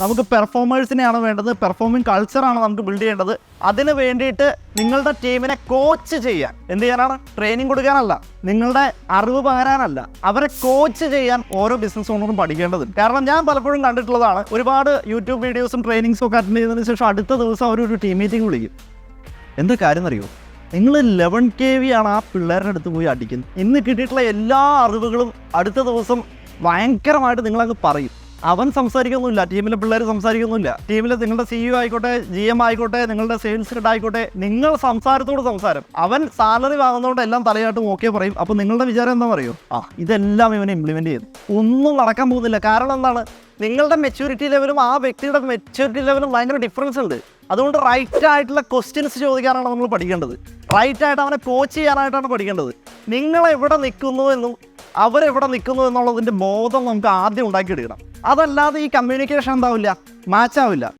നമുക്ക് പെർഫോമേഴ്സിനെയാണ് വേണ്ടത്. പെർഫോമിംഗ് കൾച്ചറാണ് നമുക്ക് ബിൽഡ് ചെയ്യേണ്ടത്. അതിന് വേണ്ടിയിട്ട് നിങ്ങളുടെ ടീമിനെ കോച്ച് ചെയ്യാൻ. എന്ത് ചെയ്യാനാണ്? ട്രെയിനിങ് കൊടുക്കാനല്ല. നിങ്ങളുടെ അറിവ് പകരാനല്ല. അവരെ കോച്ച് ചെയ്യാൻ ഓരോ ബിസിനസ് ഓണറും പഠിക്കേണ്ടതുണ്ട്. കാരണം ഞാൻ പലപ്പോഴും കണ്ടിട്ടുള്ളതാണ് ഒരുപാട് യൂട്യൂബ് വീഡിയോസും ട്രെയിനിങ്സും ഒക്കെ അറ്റൻഡ് ചെയ്തതിന് ശേഷം അടുത്ത ദിവസം അവർ ഒരു ടീം മീറ്റിംഗ് വിളിക്കും. എന്താ കാര്യം അറിയോ നിങ്ങൾ ലെവൻ കെ വി ആണ് ആ പിള്ളേരുടെ അടുത്ത് പോയി അടിക്കുന്നത്. ഇന്ന് കിട്ടിയിട്ടുള്ള എല്ലാ അറിവുകളും അടുത്ത ദിവസം ഭയങ്കരമായിട്ട് നിങ്ങളങ്ങ് പറയും. അവൻ സംസാരിക്കുന്നില്ല ടീമിലെ പിള്ളേർ സംസാരിക്കുന്നില്ല. ടീമിലെ നിങ്ങളുടെ സിഇഒ ആയിക്കോട്ടെ ജി എം ആയിക്കോട്ടെ നിങ്ങളുടെ സെയിൽസ് ഹെഡ് ആയിക്കോട്ടെ നിങ്ങൾ സംസാരത്തോട് സംസാരം. അവൻ സാലറി വാങ്ങുന്നതുകൊണ്ട് എല്ലാം തലയാട്ടും ഓക്കെ പറയും. അപ്പോൾ നിങ്ങളുടെ വിചാരം എന്താ പറയുമോ ആ ഇതെല്ലാം ഇവനെ ഇംപ്ലിമെന്റ് ചെയ്തു. ഒന്നും നടക്കാൻ പോകുന്നില്ല. കാരണം എന്താണ്? നിങ്ങളുടെ മെച്യൂരിറ്റി ലെവലും ആ വ്യക്തിയുടെ മെച്യൂരിറ്റി ലെവലും ഭയങ്കര ഡിഫറൻസ് ഉണ്ട്. അതുകൊണ്ട് റൈറ്റ് ആയിട്ടുള്ള ക്വസ്റ്റ്യൻസ് ചോദിക്കാനാണ് നമ്മൾ പഠിക്കേണ്ടത്. റൈറ്റ് ആയിട്ട് അവനെ കോച്ച് ചെയ്യാനായിട്ടാണ് പഠിക്കേണ്ടത്. നിങ്ങൾ എവിടെ നിൽക്കുന്നു എന്നും അവരെവിടെ നിൽക്കുന്നു എന്നുള്ളതിന്റെ ബോധം നമുക്ക് ആദ്യം ഉണ്ടാക്കിയെടുക്കണം. അതല്ലാതെ ഈ കമ്മ്യൂണിക്കേഷൻ എന്താവില്ല? മാച്ച് ആവില്ല.